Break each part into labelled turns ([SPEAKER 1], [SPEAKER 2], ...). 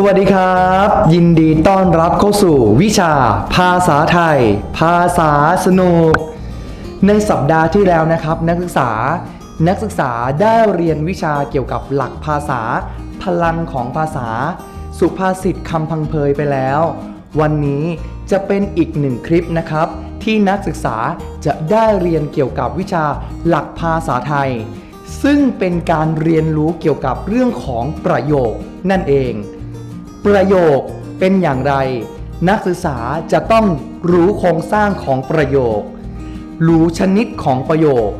[SPEAKER 1] สวัสดีครับ ยินดีต้อนรับเข้าสู่วิชา ภาษาไทย ภาษาสนุก ในสัปดาห์ที่แล้วนะครับ นักศึกษานักศึกษาได้เรียนวิชาเกี่ยวกับหลักภาษา พลังของภาษา สุภาษิตคำพังเพยไปแล้ว วันนี้จะเป็นอีกหนึ่งคลิปนะครับ ที่นักศึกษาจะได้เรียนเกี่ยวกับวิชาหลักภาษาไทย ซึ่งเป็นการเรียนรู้เกี่ยวกับเรื่องของประโยคนั่นเอง ประโยคเป็นอย่างไร นักศึกษาจะต้องรู้โครงสร้างของประโยค รู้ชนิดของประโยค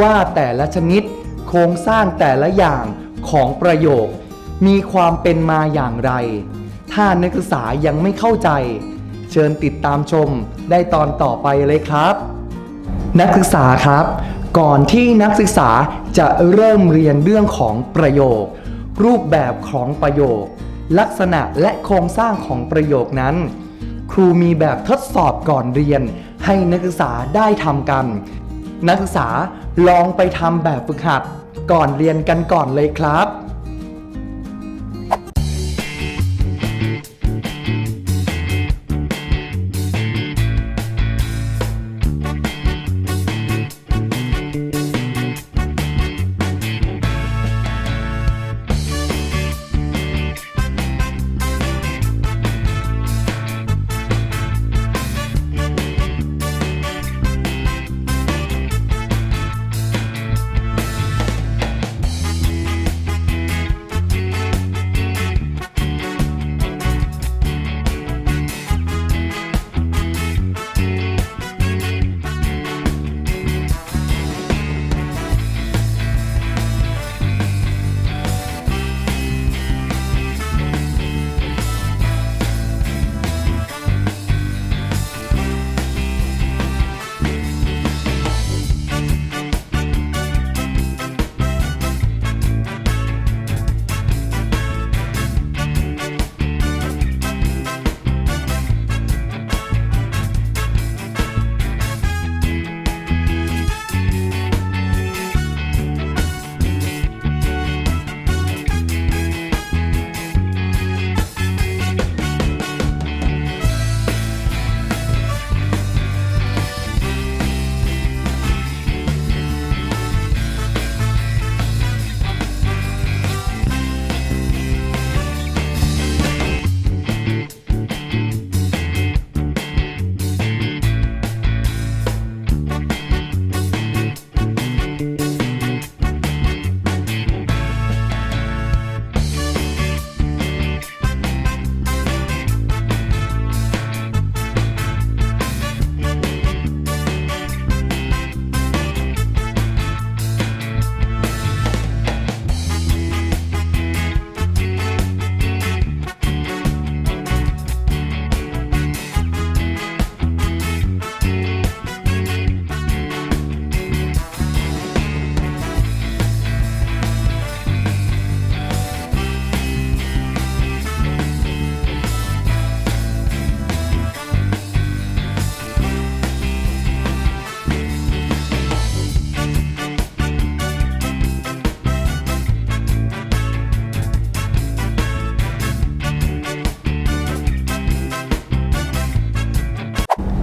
[SPEAKER 1] ว่าแต่ละชนิดโครงสร้างแต่ละอย่างของประโยค มีความเป็นมาอย่างไร ถ้านักศึกษายังไม่เข้าใจ เชิญติดตามชมได้ตอนต่อไปเลยครับ นักศึกษาครับ ก่อนที่นักศึกษาจะเริ่มเรียนเรื่องของประโยค รูปแบบของประโยค ลักษณะและโครงสร้างของประโยคนั้น ครูมีแบบทดสอบก่อนเรียน ให้นักศึกษาได้ทำกัน นักศึกษาลองไปทำแบบฝึกหัดก่อนเรียนกันก่อนเลยครับ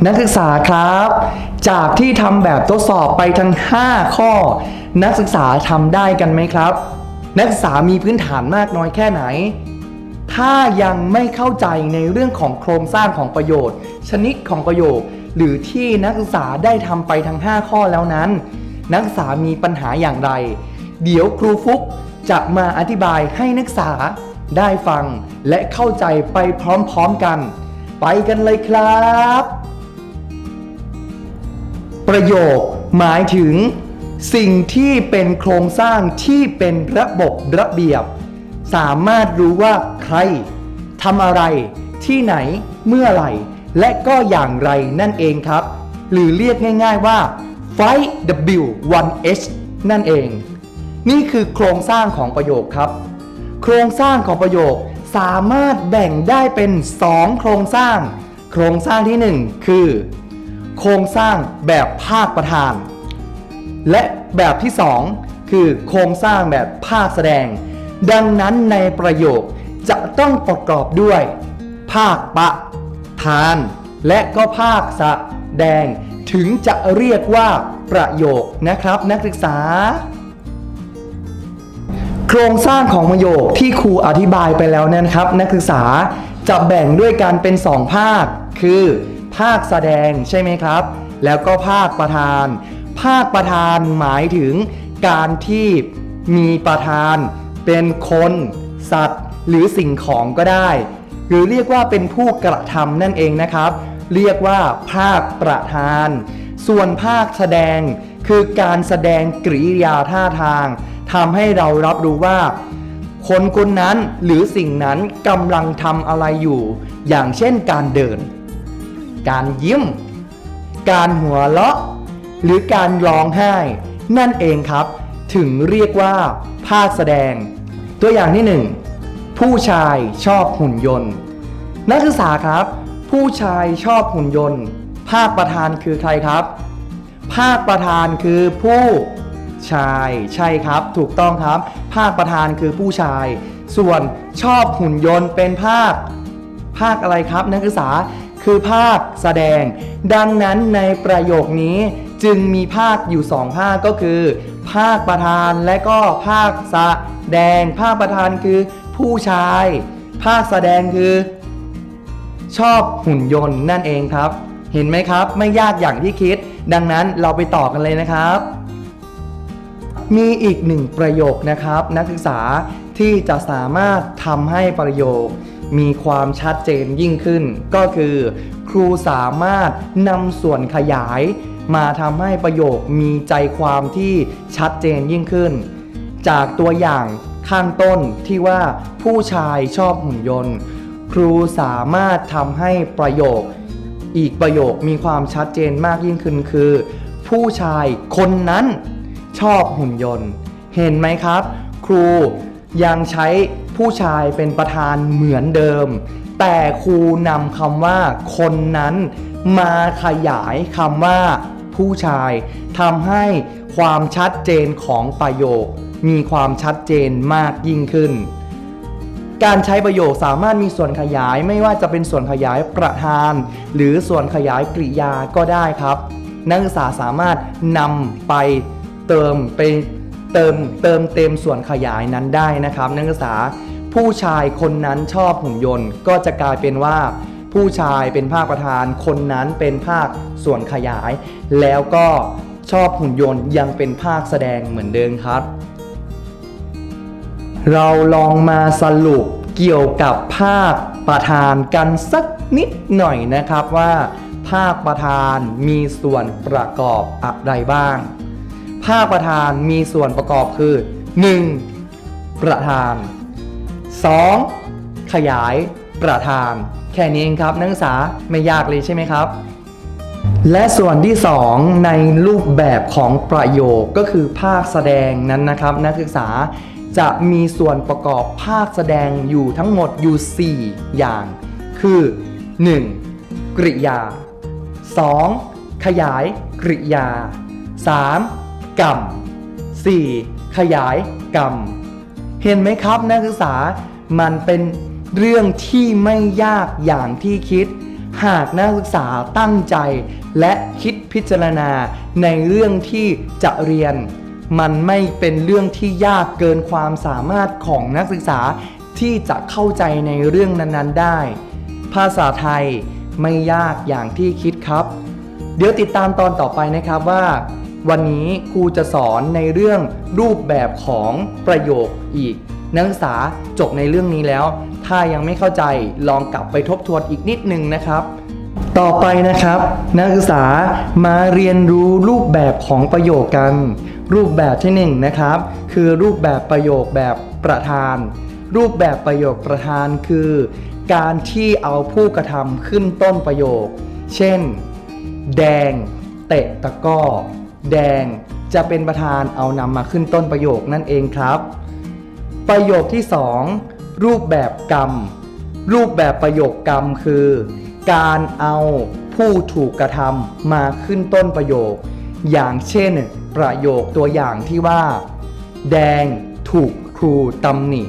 [SPEAKER 1] นักศึกษาครับ จากที่ทำแบบทดสอบไปทั้ง 5 ข้อ นักศึกษาทำได้กันไหมครับ นักศึกษามีพื้นฐานมากน้อยแค่ไหน ถ้ายังไม่เข้าใจในเรื่องของโครงสร้างของประโยชน์ ชนิดของประโยค หรือที่นักศึกษาได้ทำไปทั้ง 5 ข้อแล้วนั้น นักศึกษามีปัญหาอย่างไร เดี๋ยวครูฟุกจะมาอธิบายให้นักศึกษาได้ฟังและเข้าใจไปพร้อมๆกัน ไปกันเลยครับ ประโยคหมายถึง สิ่งที่เป็นโครงสร้างที่เป็นระบบระเบียบ สามารถรู้ว่าใครทำอะไร ที่ไหน เมื่อไหร่ และก็อย่างไรนั่นเองครับ หรือเรียกง่ายๆว่า Fight W1H นั่นเอง นี่คือโครงสร้างของประโยคครับ โครงสร้างของประโยคสามารถแบ่งได้เป็น 2 โครงสร้าง โครงสร้างทีหนึ่1 คือ โครงสร้างแบบภาคประธาน และแบบที่ 2 คือโครงสร้างแบบภาคแสดง ดังนั้นในประโยคจะต้องประกอบด้วย ภาคประธาน และก็ภาคแสดง ถึงจะเรียกว่าประโยคนะครับนักศึกษา โครงสร้างของประโยคที่ครูอธิบายไปแล้วนะครับ นักศึกษาจะแบ่งด้วยกันเป็น 2 ภาค คือ ภาคแสดงใช่ไหมครับ แล้วก็ภาคประธาน ภาคประธานหมายถึงการที่มีประธาน เป็นคน สัตว์ หรือสิ่งของก็ได้ หรือเรียกว่าเป็นผู้กระทำนั่นเองนะครับ เรียกว่าภาคประธาน ส่วนภาคแสดงคือการแสดงกริยาท่าทางทำให้เรารับรู้ว่า คนคนนั้นหรือสิ่งนั้นกำลังทำอะไรอยู่ อย่างเช่นการเดิน การยิ้ม การหัวเราะ หรือการร้องไห้ นั่นเองครับ ถึงเรียกว่าภาคแสดง ตัวอย่างที่หนึ่งผู้ชายชอบหุ่นยนต์ นักศึกษาครับ ผู้ชายชอบหุ่นยนต์ ภาคประธานคือใครครับ ภาคประธานคือผู้ชายใช่ครับ ถูกต้องครับ ภาคประธานคือผู้ชาย ส่วนชอบหุ่นยนต์เป็นภาค ภาคอะไรครับ นักศึกษา คือภาคแสดง ดังนั้นในประโยคนี้จึงมีภาคอยู่สองภาคก็คือ ภาคประธานและก็ภาคแสดง ภาคประธานคือผู้ชาย ภาคแสดงคือ ชอบหุ่นยนต์นั่นเองครับ เห็นไหมครับไม่ยากอย่างที่คิด ดังนั้นเราไปต่อกันเลยนะครับ มีอีกหนึ่งประโยคนะครับ นักศึกษาที่จะสามารถทำให้ประโยค มีความชัดเจนยิ่งขึ้น ก็คือ ครูสามารถนำส่วนขยาย มาทำให้ประโยคมีใจความที่ชัดเจนยิ่งขึ้น จากตัวอย่างข้างต้นที่ว่าผู้ชายชอบหุ่นยนต์ ครูสามารถทำให้ประโยค อีกประโยคมีความชัดเจนมากยิ่งขึ้นคือ ผู้ชายคนนั้นชอบหุ่นยนต์ เห็นไหมครับ ครูยังใช้ ผู้ชายเป็นประธานเหมือนเดิม แต่ครูนำคำว่าคนนั้นมาขยายคำว่าผู้ชายทำให้ความชัดเจนของประโยค มีความชัดเจนมากยิ่งขึ้น การใช้ประโยคสามารถมีส่วนขยายไม่ว่าจะเป็นส่วนขยายประธาน หรือส่วนขยายกริยาก็ได้ครับ นักศึกษาสามารถนำไปเติมไปเติมเติมเต็มส่วนขยายนั้นได้นะครับ นักศึกษา ผู้ชายคนนั้นชอบหุ่นยนต์ ก็จะกลายเป็นว่า ผู้ชายเป็นภาคประธาน คนนั้นเป็นภาคส่วนขยาย แล้วก็ชอบหุ่นยนต์ยังเป็นภาคแสดงเหมือนเดิมครับ เราลองมาสรุปเกี่ยวกับภาคประธานกันสักนิดหน่อยนะครับว่า ภาคประธานมีส่วนประกอบอะไรบ้าง ภาคประธานมีส่วนประกอบคือ 1. ประธาน 2. ขยายประธานแค่นี้เองครับ นักศึกษาไม่ยากเลยใช่ไหมครับ และส่วนที่ 2 ในรูปแบบของประโยคก็คือภาคแสดงนั้นนะครับ นักศึกษาจะมีส่วนประกอบภาคแสดงอยู่ทั้งหมดอยู่ 4 อย่าง คือ 1. กริยา 2. ขยายกริยา 3. กรรม 4. ขยายกรรม เห็นไหมครับนักศึกษามันเป็นเรื่องที่ไม่ยากอย่างที่คิด หากนักศึกษาตั้งใจ และคิดพิจารณาในเรื่องที่จะเรียน มันไม่เป็นเรื่องที่ยากเกินความสามารถของนักศึกษาที่จะเข้าใจในเรื่องนั้นๆได้ ภาษาไทยไม่ยากอย่างที่คิดครับ เดี๋ยวติดตามตอนต่อไปนะครับว่า วันนี้ครูจะสอนในเรื่องรูปแบบของประโยคอีก นักศึกษาจบในเรื่องนี้แล้ว ถ้ายังไม่เข้าใจลองกลับไปทบทวนอีกนิดนึงนะครับ ต่อไปนะครับ นักศึกษามาเรียนรู้รูปแบบของประโยคกัน รูปแบบที่หนึ่งนะครับ คือรูปแบบประโยคแบบประธาน รูปแบบประโยคประธานคือ การที่เอาผู้กระทำขึ้นต้นประโยค เช่น แดง เตะตะก้อ แดงจะเป็นประธานเอานำมาขึ้นต้นประโยคนั่นเองครับ ประโยคที่ 2 รูปแบบกรรม รูปแบบประโยคกรรมคือ การเอาผู้ถูกกระทำมาขึ้นต้นประโยค อย่างเช่น ประโยคตัวอย่างที่ว่า แดงถูกครูตำหนิ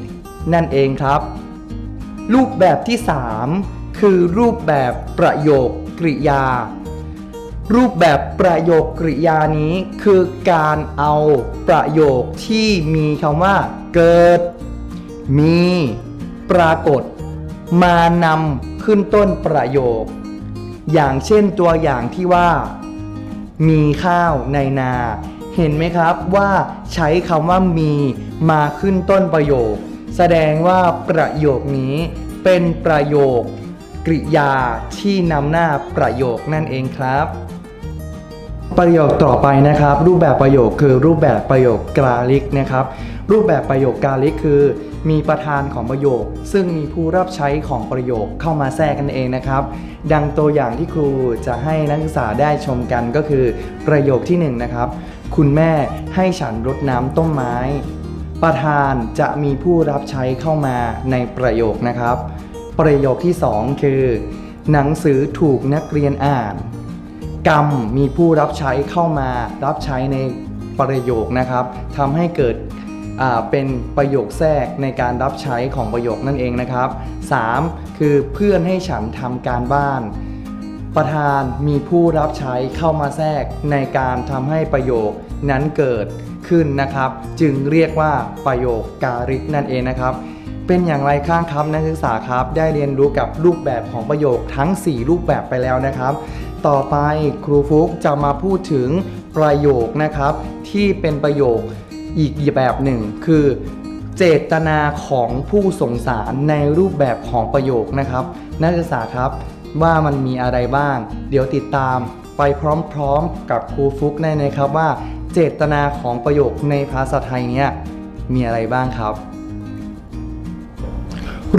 [SPEAKER 1] นั่นเองครับ รูปแบบที่ 3 คือรูปแบบประโยคกริยา รูปแบบประโยคกริยานี้คือการเอาประโยคที่มีคำว่า เกิด มี ปรากฏ มานำขึ้นต้นประโยค อย่างเช่นตัวอย่างที่ว่า มีข้าวในนา เห็นไหมครับว่าใช้คำว่ามีมาขึ้นต้นประโยค แสดงว่าประโยคนี้เป็นประโยคกริยาที่นำหน้าประโยคนั่นเองครับ ประโยคต่อไปนะครับ รูปแบบประโยคคือรูปแบบประโยคกราลิกนะครับ รูปแบบประโยคกราลิกคือ มีประธานของประโยค ซึ่งมีผู้รับใช้ของประโยคเข้ามาแทรกกันเองนะครับ ดังตัวอย่างที่ครูจะให้นักศึกษาได้ชมกันก็คือ ประโยคที่หนึ่งนะครับ คุณแม่ให้ฉันรดน้ำต้นไม้ ประธานจะมีผู้รับใช้เข้ามาในประโยคนะครับ ประโยคที่สองคือ หนังสือถูกนักเรียนอ่าน กรรมมีผู้รับใช้เข้ามารับใช้ในประโยคนะครับทำให้เกิดเป็นประโยคแทรกในการรับใช้ของประโยคนั่นเองนะครับ 3. คือเพื่อนให้ฉันทำการบ้าน ประธานมีผู้รับใช้เข้ามาแทรกในการทำให้ประโยคนั้นเกิดขึ้นนะครับ จึงเรียกว่าประโยคการิกนั่นเองนะครับ เป็นอย่างไรข้างครับนักศึกษาครับ ได้เรียนรู้กับรูปแบบของประโยคทั้ง 4 รูปแบบไปแล้วนะครับ ต่อไปครูฟุกจะมาพูดถึงประโยคนะครับ ที่เป็นประโยคอีกแบบหนึ่ง คือ เจตนาของผู้ส่งสารในรูปแบบของประโยคนะครับ นักศึกษาครับว่ามันมีอะไรบ้าง เดี๋ยวติดตามไปพร้อมๆ กับครูฟุกได้นะครับว่า เจตนาของประโยคในภาษาไทยเนี่ยมีอะไรบ้างครับ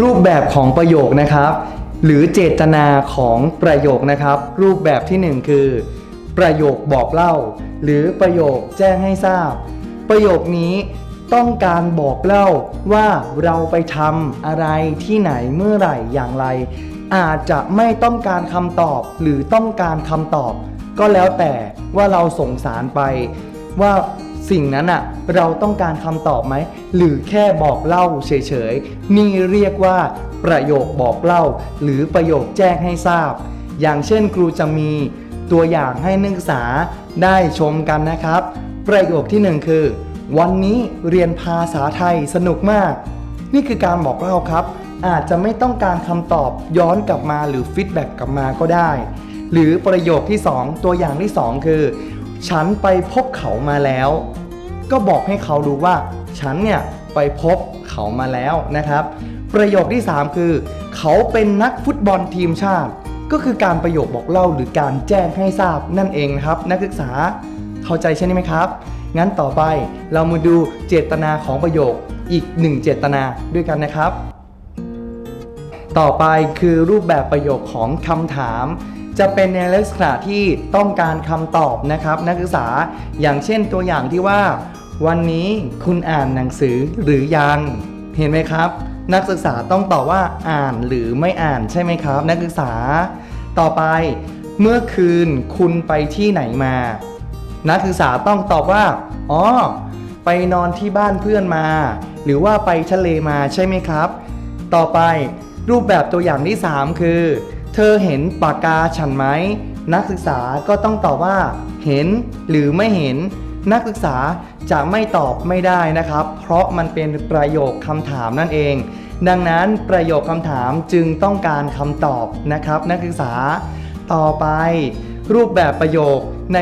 [SPEAKER 1] รูปแบบของประโยคนะครับ หรือเจตนาของประโยคนะครับ รูปแบบที่หนึ่งคือ ประโยคบอกเล่า หรือประโยคแจ้งให้ทราบ ประโยคนี้ต้องการบอกเล่าว่าเราไปทำอะไรที่ไหนเมื่อไหร่อย่างไร อาจจะไม่ต้องการคำตอบหรือต้องการคำตอบ ก็แล้วแต่ว่าเราส่งสารไปว่า สิ่งนั้นอะเราต้องการคำตอบไหม หรือแค่บอกเล่าเฉยๆ นี่เรียกว่าประโยคบอกเล่า หรือประโยคแจ้งให้ทราบ อย่างเช่นครูจะมีตัวอย่างให้นักศึกษาได้ชมกันนะครับ ประโยคที่หนึ่งคือ วันนี้เรียนภาษาไทยสนุกมาก นี่คือการบอกเล่าครับ อาจจะไม่ต้องการคำตอบย้อนกลับมาหรือฟีดแบ็กกลับมาก็ได้ หรือประโยคที่ 2 ตัวอย่างที่ 2 คือ ฉันไปพบเขามาแล้ว ก็บอกให้เขารู้ว่า ฉันเนี่ยไปพบเขามาแล้วนะครับ ประโยคที่ 3 คือ เขาเป็นนักฟุตบอลทีมชาติ ก็คือการประโยคบอกเล่าหรือการแจ้งให้ทราบนั่นเองนะครับ นักศึกษาเข้าใจใช่ไหมครับ งั้นต่อไปเรามาดูเจตนาของประโยคอีกหนึ่งเจตนาด้วยกันนะครับ ต่อไปคือรูปแบบประโยคของคำถาม จะเป็นในลักษณะที่ต้องการคำตอบนะครับ นักศึกษาอย่างเช่นตัวอย่างที่ว่า วันนี้คุณอ่านหนังสือหรือยัง เห็นไหมครับ นักศึกษาต้องตอบว่าอ่านหรือไม่อ่านใช่ไหมครับ นักศึกษา ต่อไปเมื่อคืนคุณไปที่ไหนมา นักศึกษาต้องตอบว่าอ๋อไปนอนที่บ้านเพื่อนมา หรือว่าไปทะเลมาใช่ไหมครับ ต่อไปรูปแบบตัวอย่างที่ 3 คือ เธอเห็นปากกาฉันไหม นักศึกษาก็ต้องตอบว่า เห็นหรือไม่เห็น นักศึกษาจะไม่ตอบไม่ได้นะครับ เพราะมันเป็นประโยคคำถามนั่นเอง ดังนั้นประโยคคำถามจึงต้องการคำตอบนะครับ นักศึกษาต่อไป รูปแบบประโยคใน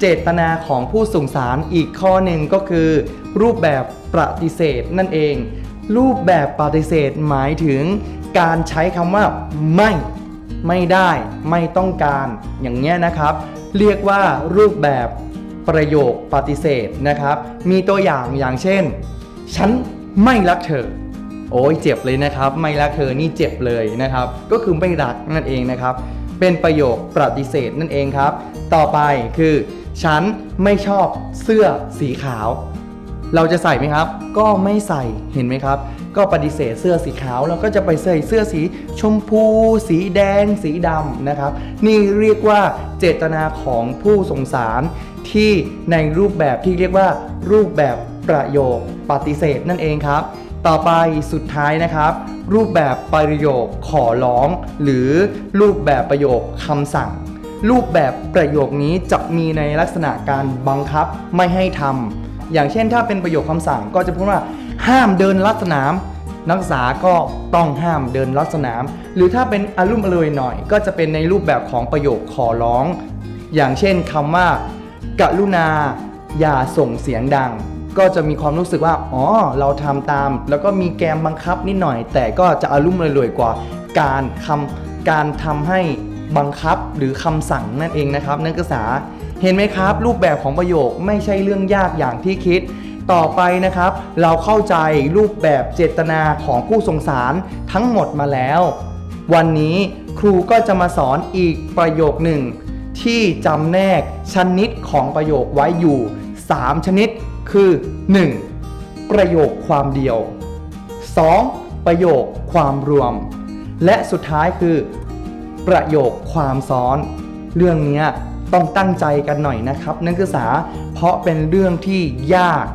[SPEAKER 1] เจตนาของผู้ส่งสารอีกข้อหนึ่งก็คือ รูปแบบปฏิเสธนั่นเอง รูปแบบปฏิเสธหมายถึงการใช้คำว่าไม่ ไม่ได้ไม่ต้องการอย่างเงี้ยนะครับ เรียกว่ารูปแบบประโยคปฏิเสธนะครับ มีตัวอย่างอย่างเช่น ฉันไม่รักเธอ โอ้ยเจ็บเลยนะครับ ไม่รักเธอนี่เจ็บเลยนะครับ ก็คือไม่รักนั่นเองนะครับ เป็นประโยคปฏิเสธนั่นเองครับ ต่อไปคือ ฉันไม่ชอบเสื้อสีขาว เราจะใส่ไหมครับ ก็ไม่ใส่เห็นไหมครับ ก็ปฏิเสธเสื้อสีขาวเราก็จะไปใส่เสื้อสีชมพู สีแดง สีดำนะครับ นี่เรียกว่าเจตนาของผู้สงสารที่ในรูปแบบที่เรียกว่ารูปแบบประโยคปฏิเสธนั่นเองครับ ต่อไปสุดท้ายนะครับ รูปแบบประโยคขอร้อง หรือรูปแบบประโยคคำสั่ง รูปแบบประโยคนี้จะมีในลักษณะการบังคับไม่ให้ทำอย่างเช่นถ้าเป็นประโยคคำสั่งก็จะพูดว่า ห้ามเดินลัดสนาม นักศึกษาก็ต้องห้ามเดินลัดสนาม หรือถ้าเป็นอารมณ์อรวยหน่อย ก็จะเป็นในรูปแบบของประโยคขอร้อง อย่างเช่นคำว่ากรุณาอย่าส่งเสียงดัง ก็จะมีความรู้สึกว่า อ๋อ เราทำตาม แล้วก็มีแกมบังคับนิดหน่อย แต่ก็จะอารมณ์รวยๆกว่าการคำการทำให้บังคับหรือคำสั่งนั่นเองนะครับ นักศึกษาเห็นไหมครับ รูปแบบของประโยคไม่ใช่เรื่องยากอย่างที่คิด ต่อไปนะครับ เราเข้าใจรูปแบบเจตนาของผู้ส่งสารทั้งหมดมาแล้ว วันนี้ครูก็จะมาสอนอีกประโยคหนึ่ง ที่จำแนกชนิดของประโยคไว้อยู่ 3 ชนิดคือ 1. ประโยคความเดียว 2. ประโยคความรวม และสุดท้ายคือ ประโยคความซ้อน เรื่องเนี้ยต้องตั้งใจกันหน่อยนะครับ นักศึกษาเพราะเป็นเรื่องที่ยาก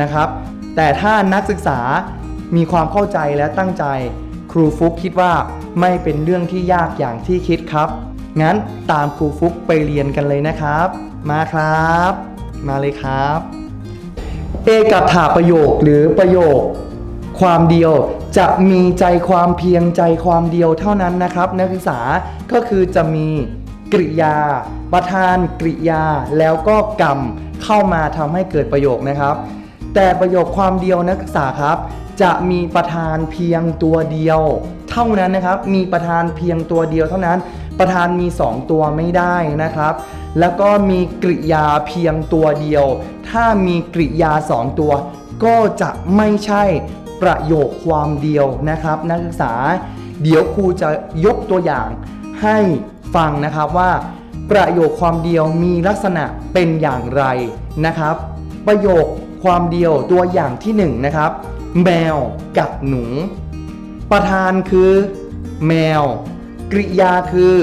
[SPEAKER 1] นะครับ แต่ถ้านักศึกษามีความเข้าใจและตั้งใจ ครูฟุกคิดว่าไม่เป็นเรื่องที่ยากอย่างที่คิดครับ งั้นตามครูฟุกไปเรียนกันเลยนะครับ มาครับ มาเลยครับ เอกับถาประโยคหรือประโยค ความเดียวจะมีใจความเพียงใจความเดียวเท่านั้นนะครับ นักศึกษาก็คือจะมีกริยา ประธานกริยาแล้วก็กรรมเข้ามาทำให้เกิดประโยคนะครับ แต่ประโยคความเดียวนักศึกษาครับ จะมีประธานเพียงตัวเดียว เท่านั้นนะครับ มีประธานเพียงตัวเดียวเท่านั้น ประธานมี 2 ตัวไม่ได้นะครับ แล้วก็มีกริยาเพียงตัวเดียว ถ้ามีกริยา 2 ตัว ก็จะไม่ใช่ประโยคความเดียวนะครับ นักศึกษา เดี๋ยวครูจะยกตัวอย่างให้ฟังนะครับว่า ประโยคความเดียวมีลักษณะเป็นอย่างไรนะครับ ประโยค ความเดียวตัวอย่างที่หนึ่งนะครับ แมวกับหนู ประธานคือ แมว กริยาคือ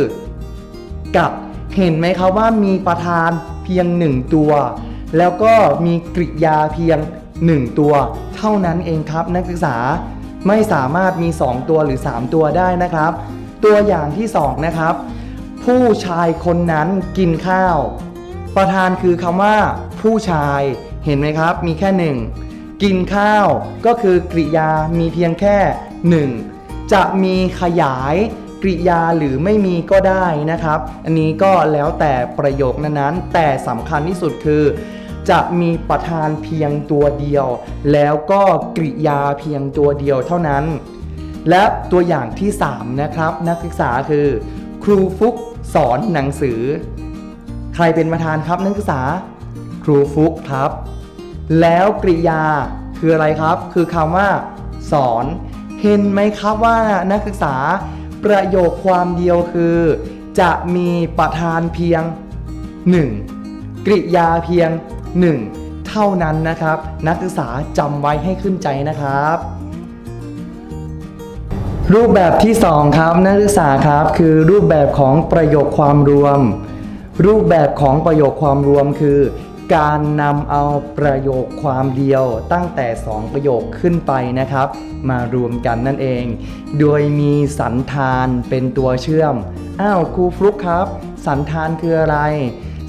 [SPEAKER 1] กับเห็นไหมครับว่ามีประธานเพียงหนึ่งตัว แล้วก็มีกริยาเพียงหนึ่งตัว เท่านั้นเองครับนักศึกษาไม่สามารถมี 2 ตัวหรือ 3 ตัวได้นะครับ ตัวอย่างที่ 2 นะครับ ผู้ชายคนนั้นกินข้าว ประธานคือคำว่า ผู้ชาย เห็นไหมครับ มีแค่หนึ่งกินข้าวก็คือกริยามีเพียงแค่หนึ่งจะมีขยายกริยาหรือไม่มีก็ได้นะครับ อันนี้ก็แล้วแต่ประโยคนั้นๆ แต่สำคัญที่สุดคือ จะมีประธานเพียงตัวเดียว แล้วก็กริยาเพียงตัวเดียวเท่านั้น และตัวอย่างที่ 3 นะครับ นักศึกษาคือ ครูฟุกสอนหนังสือ ใครเป็นประธานครับนักศึกษา ครูฟุกครับ แล้วกริยาคืออะไรครับ คือคำว่า สอน เห็นไหมครับว่านักศึกษาประโยคความเดียวคือ จะมีประธานเพียง 1 กริยาเพียง 1 เท่านั้นนะครับ นักศึกษาจำไว้ให้ขึ้นใจนะครับ รูปแบบที่ 2 ครับนักศึกษาครับคือรูปแบบของประโยคความรวม รูปแบบของประโยคความรวมคือ การนำเอาประโยคความเดียวตั้งแต่ 2 ประโยคขึ้นไปนะครับ มารวมกันนั่นเอง โดยมีสันธานเป็นตัวเชื่อม อ้าวครูฟลุกครับ สันธานคืออะไร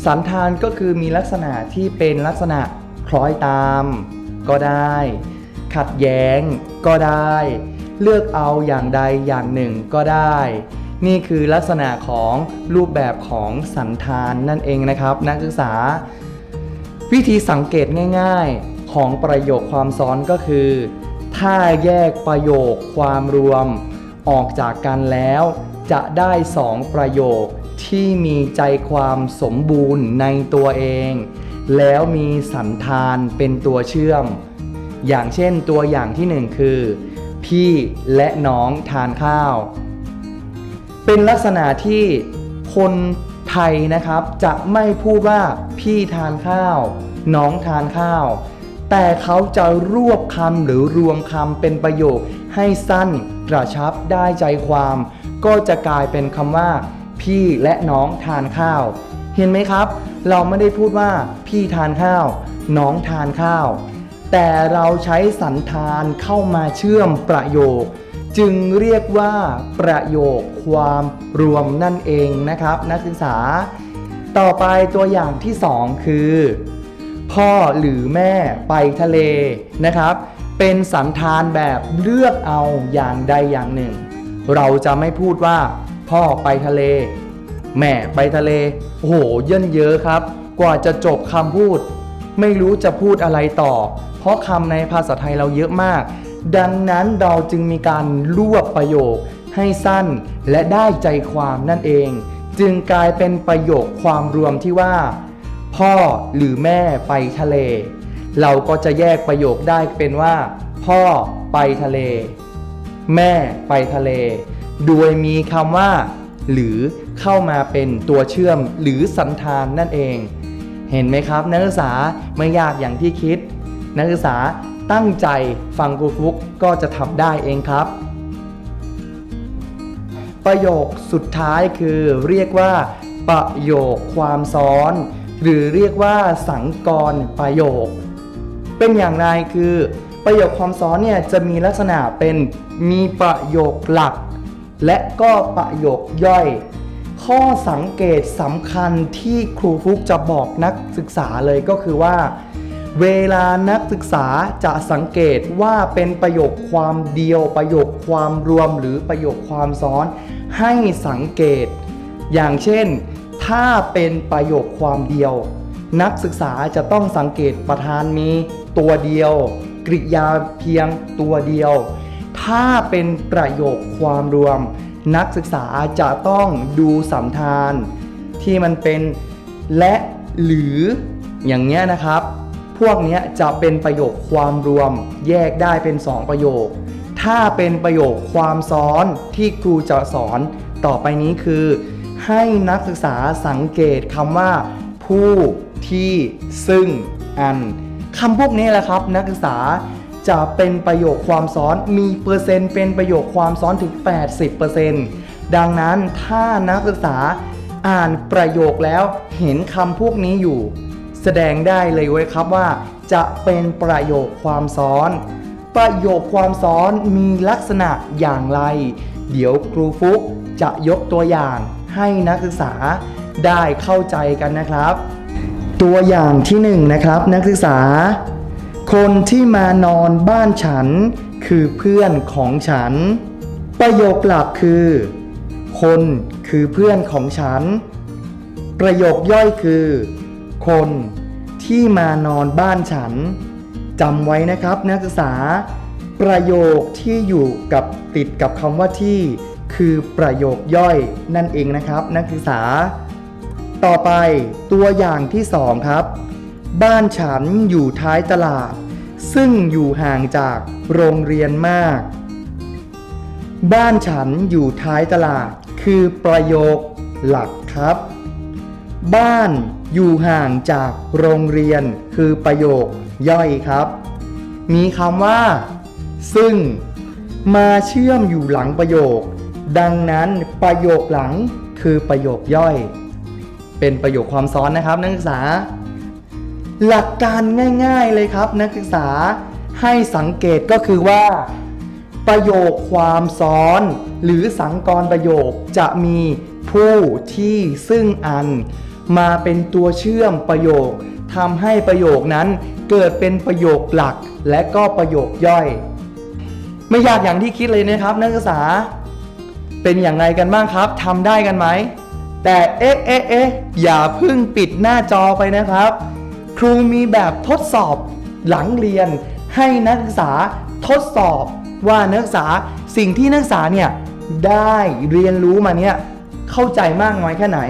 [SPEAKER 1] สันธานก็คือมีลักษณะที่เป็นลักษณะคล้อยตาม ก็ได้ ขัดแย้งก็ได้ เลือกเอาอย่างใดอย่างหนึ่งก็ได้ นี่คือลักษณะของรูปแบบของสันธานนั่นเองนะครับ นักศึกษา วิธีสังเกตง่ายๆ ของประโยคความซ้อนก็คือ ถ้าแยกประโยคความรวมออกจากกันแล้ว จะได้สองประโยคที่มีใจความสมบูรณ์ในตัวเอง แล้วมีสันธานเป็นตัวเชื่อม อย่างเช่นตัวอย่างที่หนึ่งคือ พี่และน้องทานข้าว เป็นลักษณะที่คน ทยนะครับ จะไม่พูดว่าพี่ทานข้าว น้องทานข้าว แต่เขาจะรวบคำหรือรวมคำเป็นประโยคให้สั้นกระชับได้ใจความ ก็จะกลายเป็นคำว่า พี่และน้องทานข้าว เห็นไหมครับ เราไม่ได้พูดว่า พี่ทานข้าว น้องทานข้าว แต่เราใช้สันธานเข้ามาเชื่อมประโยค จึงเรียกว่าประโยคความรวมนั่นเองนะครับ นักศึกษา ต่อไปตัวอย่างที่ 2 คือ พ่อหรือแม่ไปทะเลนะครับ เป็นสันธานแบบเลือกเอาอย่างใดอย่างหนึ่ง เราจะไม่พูดว่า พ่อไปทะเล แม่ไปทะเลโอ้โหเยินเยอะครับ กว่าจะจบคำพูด ไม่รู้จะพูดอะไรต่อ เพราะคำในภาษาไทยเราเยอะมาก ดังนั้นเราจึงมีการรวบประโยคให้สั้นและได้ใจความนั่นเอง จึงกลายเป็นประโยคความรวมที่ว่า พ่อหรือแม่ไปทะเล เราก็จะแยกประโยคได้เป็นว่า พ่อไปทะเล แม่ไปทะเล โดยมีคำว่า หรือเข้ามาเป็นตัวเชื่อมหรือสันธานนั่นเอง เห็นไหมครับ นักศึกษาไม่ยากอย่างที่คิด นักศึกษา ตั้งใจฟังครูฟุกก็จะทำได้เองครับ ประโยคสุดท้ายคือเรียกว่า ประโยคความซ้อน หรือเรียกว่าสังกรณ์ประโยค เป็นอย่างไรคือ ประโยคความซ้อนเนี่ยจะมีลักษณะเป็นมีประโยคหลัก และก็ประโยคย่อย ข้อสังเกตสำคัญที่ครูฟุกจะบอกนักศึกษาเลยก็คือว่า เวลานักศึกษาจะสังเกตว่าเป็นประโยคความเดียว ประโยคความรวมหรือประโยคความซ้อน ให้สังเกต อย่างเช่น ถ้าเป็นประโยคความเดียว นักศึกษาจะต้องสังเกตประธานมีตัวเดียว กริยาเพียงตัวเดียว ถ้าเป็นประโยคความรวม นักศึกษาจะต้องดูสัมทาน ที่มันเป็นและหรืออย่างเงี้ยนะครับ พวกนี้จะเป็นประโยคความรวม แยกได้เป็น 2 ประโยค ถ้าเป็นประโยคความซ้อนที่ครูจะสอนต่อไปนี้คือ ให้นักศึกษาสังเกตคำว่า ผู้ที่ซึ่งอันคำพวกนี้แหละครับ นักศึกษาจะเป็นประโยคความซ้อนมีเปอร์เซ็นต์เป็นประโยคความซ้อนถึง 80%ดังนั้นถ้านักศึกษาอ่านประโยคแล้วเห็นคำพวกนี้อยู่ แสดงได้เลยเว้ยครับว่า จะเป็นประโยคความซ้อน ประโยคความซ้อนมีลักษณะอย่างไร เดี๋ยวครูฟุกจะยกตัวอย่างให้นักศึกษาได้เข้าใจกันนะครับ ตัวอย่างที่หนึ่งนะครับนักศึกษา คนที่มานอนบ้านฉันคือเพื่อนของฉัน ประโยคหลักคือ คนคือเพื่อนของฉัน ประโยคย่อยคือ คนที่มานอนบ้านฉันจำไว้นะครับนักศึกษา ประโยคที่อยู่กับติดกับคำว่าที่ คือประโยคย่อยนั่นเองนะครับ นักศึกษา ต่อไปตัวอย่างที่สองครับ บ้านฉันอยู่ท้ายตลาด ซึ่งอยู่ห่างจากโรงเรียนมาก บ้านฉันอยู่ท้ายตลาด คือประโยคหลักครับ บ้านอยู่ห่างจากโรงเรียนคือประโยคย่อยครับ มีคำว่า ซึ่ง มาเชื่อมอยู่หลังประโยค ดังนั้นประโยคหลังคือประโยคย่อย เป็นประโยคความซ้อนนะครับนักศึกษา หลักการง่าย ๆเลยครับนักศึกษาให้สังเกตก็คือว่า ประโยคความซ้อน หรือสังกรประโยคจะมีผู้ที่ซึ่งอัน มาเป็นตัวเชื่อมประโยคทำให้ประโยคนั้นเกิดเป็นประโยคหลักและก็ประโยคย่อย ไม่ยากอย่างที่คิดเลยนะครับ นักศึกษา เป็นอย่างไรกันบ้างครับทำได้กันไหม แต่เอ๊ะเอ๊ะเอ๊ะอย่าเพิ่งปิดหน้าจอไปนะครับ ครูมีแบบทดสอบหลังเรียน ให้นักศึกษาทดสอบว่านักศึกษาสิ่งที่นักศึกษาเนี่ยได้เรียนรู้มาเนี่ยเข้าใจมากน้อยแค่ไหน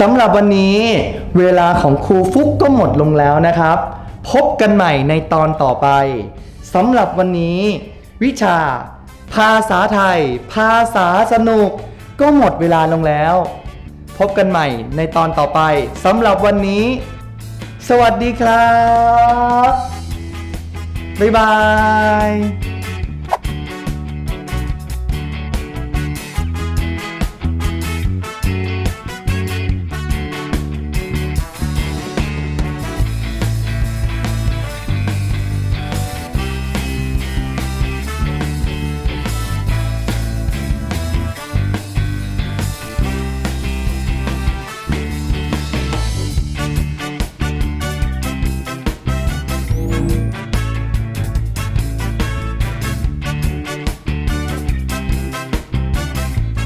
[SPEAKER 1] สำหรับวันนี้เวลาของครูฟุกก็หมดลงแล้วนะครับ พบกันใหม่ในตอนต่อไปสำหรับวันนี้ วิชา ภาษาไทย ภาษาสนุก ก็หมดเวลาลงแล้ว พบกันใหม่ในตอนต่อไปสำหรับวันนี้ สวัสดีครับ บ๊ายบาย